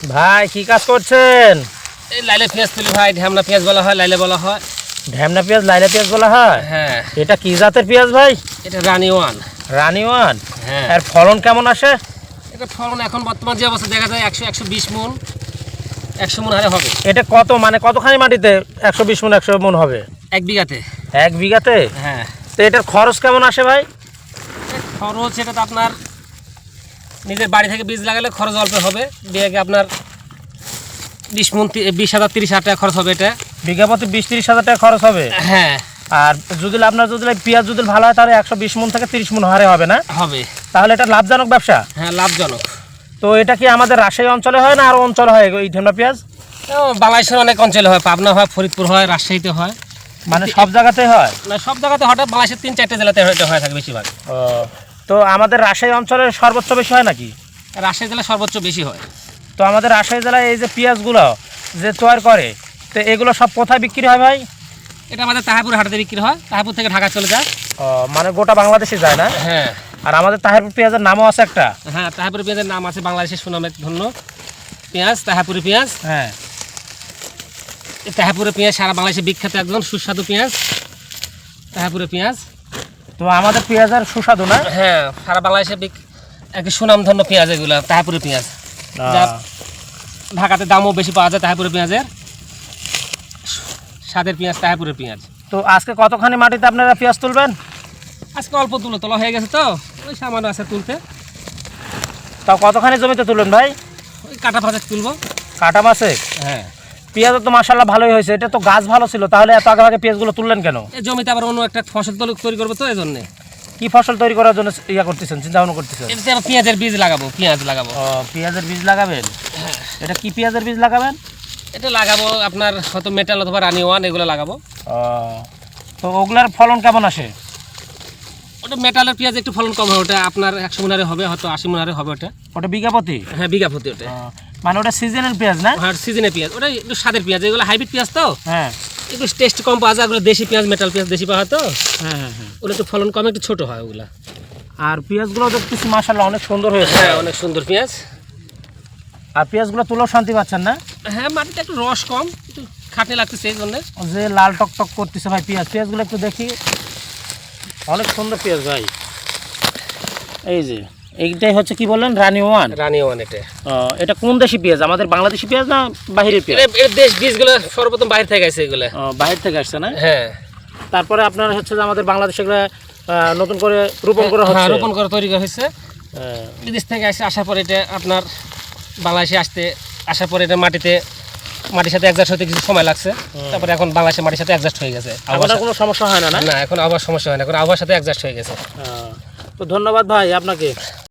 ভাই কি কাজ করছেন? এই লাইলে পেঁয়াজ তুলি ভাই ঢ্যামনা পেঁয়াজ বলা হয় লাইলে বলা হয়। ঢ্যামনা পেঁয়াজ লাইলা পেঁয়াজ বলা হয়? হ্যাঁ। এটা কি জাতের পেঁয়াজ ভাই? এটা রানি ওয়ান। রানি ওয়ান? হ্যাঁ। এর ফলন কেমন আসে? এটা ফলন এখন বর্তমান যে অবস্থা দেখা যায় একশো একশো বিশ মন একশো মন হারে হবে। এটা কত মানে কতখানি মাটিতে একশো বিশ মন একশো মন হবে? এক বিঘাতে। এক বিঘাতে? হ্যাঁ। তো এটার খরচ কেমন আসে ভাই? খরচ এটা তো আপনার নিজের বাড়ি থেকে বীজ লাগালে খরচ অল্প হবে। বিঘাকে আপনার বিশ মন বিশ হাজার তিরিশ হাজার টাকা খরচ হবে এটা। বিঘা প্রতি বিশ তিরিশ হাজার টাকা খরচ হবে? হ্যাঁ। আর যদি আপনার যদি পেঁয়াজ যদি ভালো হয় তাহলে একশো বিশ মন থেকে তিরিশ মন হারে হবে না? হবে। তাহলে এটা লাভজনক ব্যবসা? হ্যাঁ লাভজনক। তো এটা কি আমাদের রাজশাহী অঞ্চলে হয় না আর অঞ্চলে হয় এই ঢেমনা পেঁয়াজ? বাংলাদেশের অনেক অঞ্চলে হয়। পাবনা হয় ফরিদপুর হয় রাজশাহীতে হয়। মানে সব জায়গাতে হয়? না সব জায়গাতে হঠাৎ বাংলাদেশের তিন চারটে জেলাতে হয়ে থাকে বেশিরভাগ। ও, তো আমাদের রাজশাহী অঞ্চলে সর্বোচ্চ বেশি হয় নাকি? রাজশাহী জেলায় সর্বোচ্চ বেশি হয়। তো আমাদের রাজশাহী জেলায় এই যে পেঁয়াজগুলো যে তৈরি করে তো এগুলো সব কোথায় বিক্রি হয় ভাই? এটা আমাদের তাহাপুর হাটে বিক্রি হয়। তাহাপুর থেকে ঢাকা চলে যায়। ও, মানে গোটা বাংলাদেশে যায় না? হ্যাঁ। আর আমাদের তাহেরপুর পেঁয়াজের নামও আছে একটা? হ্যাঁ তাহাপুরি পেঁয়াজের নাম আছে বাংলাদেশের সুনামের ধন্য। পেঁয়াজ তাহাপুরি পেঁয়াজ। হ্যাঁ। তাহাপুরে পেঁয়াজ সারা বাংলাদেশে বিখ্যাত একদম সুস্বাদু পেঁয়াজ। তাহাপুরে পেঁয়াজ। তো আমাদের পেঁয়াজের সুস্বাদু না? হ্যাঁ সারা বাংলাদেশে একটি সুনামধন্য পেঁয়াজ এগুলো তাহাপুরি পেঁয়াজ। ঢাকাতে দামও বেশি পাওয়া যায় তাহাপুরে পেঁয়াজের। স্বাদের পেঁয়াজ তাহাপুরের পেঁয়াজ। তো আজকে কতখানি মাটিতে আপনারা পেঁয়াজ তুলবেন? আজকে অল্প তুলো তোলা হয়ে গেছে তো ওই সামান্য আছে তুলতে। তাও কতখানি জমিতে তুলবেন ভাই? ওই কাটা ভাজা তুলবো। কাটা মাসে হ্যাঁ। পেঁয়াজ তো মাসাল্লাহ ভালোই হয়েছে এটা তো গাছ ভালো ছিল তাহলে এত আগে আগে পেঁয়াজগুলো তুললেন কেন? জমিতে আবার অন্য একটা ফসল তৈরি তৈরি করব তো এই জন্যে কি ফসল তৈরি করার জন্য ইয়া করতেছেন চিন্তা ভাবনা করতেছেন? এটাতে আবার পেঁয়াজের বীজ লাগাবো পেঁয়াজ লাগাবো। ও পেঁয়াজের বীজ লাগাবেন? এটা কি পেঁয়াজের বীজ লাগাবেন? এটা লাগাবো আপনার হয়তো মেটাল অথবা রানি ওয়ান এগুলো লাগাবো। তো ওগুলার ফলন কেমন আসে? ওটা মেটালের পেঁয়াজ একটু ফলন কম হয় ওটা আপনার একশো মনারে হবে হয়তো আশি মনারে হবে ওটা। ওটা বিঘা প্রতি হ্যাঁ বিঘা প্রতি ওটা মানে ওটা সিজনের পেঁয়াজ না? আর সিজনের পেঁয়াজ। ওটা একটু স্বাদের পেঁয়াজ এগুলো হাইব্রিড পেঁয়াজ তো। হ্যাঁ। একটু টেস্ট কম পাওয়া যায় ওগুলো দেশি পেঁয়াজ মেটাল পেঁয়াজ দেশি পাওয়া হয় তো। হ্যাঁ হ্যাঁ হ্যাঁ। ওগুলো একটু ফলন কম একটু ছোট হয় ওগুলা। আর পেঁয়াজগুলো দেখতেছি মাসাল্লাহ অনেক সুন্দর হয়েছে। হ্যাঁ অনেক সুন্দর পেঁয়াজ। আর পেঁয়াজগুলো তুলেও শান্তি পাচ্ছেন না? হ্যাঁ মাটিতে একটু রস কম একটু খাটনি লাগতেছে এই জন্য। যে লাল টক টক করতেছে ভাই পেঁয়াজ পেঁয়াজগুলো একটু দেখি। অনেক সুন্দর পেঁয়াজ ভাই। এই যে এইটাই হচ্ছে কি বললেন? রানি ওয়ান? রানি ওয়ান এটা। এটা কোন দেশি পেঁয়াজ? আমাদের বাংলাদেশি পেঁয়াজ না বাহিরের পেঁয়াজ? এটা দেশ বীজগুলো সর্বপ্রথম বাইরে থেকে গেছে এগুলো। বাহির থেকে আসছে না? হ্যাঁ। তারপরে আপনার হচ্ছে যে আমাদের বাংলাদেশে নতুন করে রোপণ করা হ্যাঁ হচ্ছে। রোপণ করে তৈরি করা হয়েছে। হ্যাঁ। বিদেশ থেকে আসে আসার পরে এটা আপনার বাংলাদেশে আসতে আসার পরে এটা মাটিতে মাটির সাথে অ্যাডজাস্ট হতে কিছু সময় লাগছে। তারপরে এখন বাংলাদেশের মাটির সাথে অ্যাডজাস্ট হয়ে গেছে। আবার কোনো সমস্যা হয় না না? এখন আবার সমস্যা হয় না এখন আবার সাথে অ্যাডজাস্ট হয়ে গেছে। তো ধন্যবাদ ভাই আপনাকে।